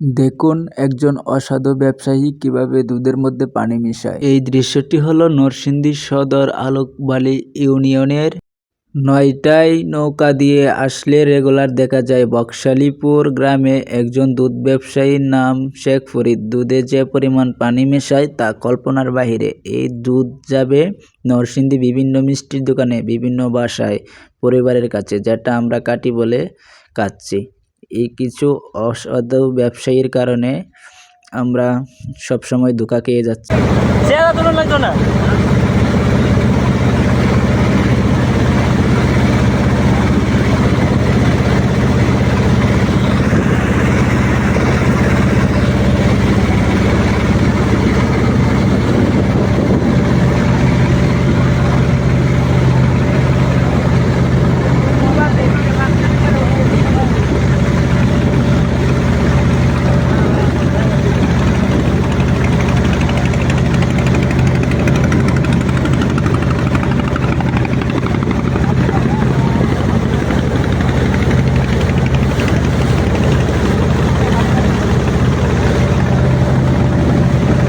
দেখুন, একজন অসাধু ব্যবসায়ী কীভাবে দুধের মধ্যে পানি মিশায়। এই দৃশ্যটি হলো নরসিংদী সদর আলোকবালি ইউনিয়নের নয়টাই নৌকা দিয়ে আসলে রেগুলার দেখা যায়, বকশালীপুর গ্রামে একজন দুধ ব্যবসায়ীর নাম শেখ ফরিদ। দুধে যে পরিমাণ পানি মেশায় তা কল্পনার বাহিরে। এই দুধ যাবে নরসিংদী বিভিন্ন মিষ্টির দোকানে, বিভিন্ন বাসায়, পরিবারের কাছে, যেটা আমরা কাটি বলে কাচ্চি এই কিছু অসাধু ব্যবসায়ীর কারণে আমরা সবসময় ধোকা খেয়ে যাচ্ছি।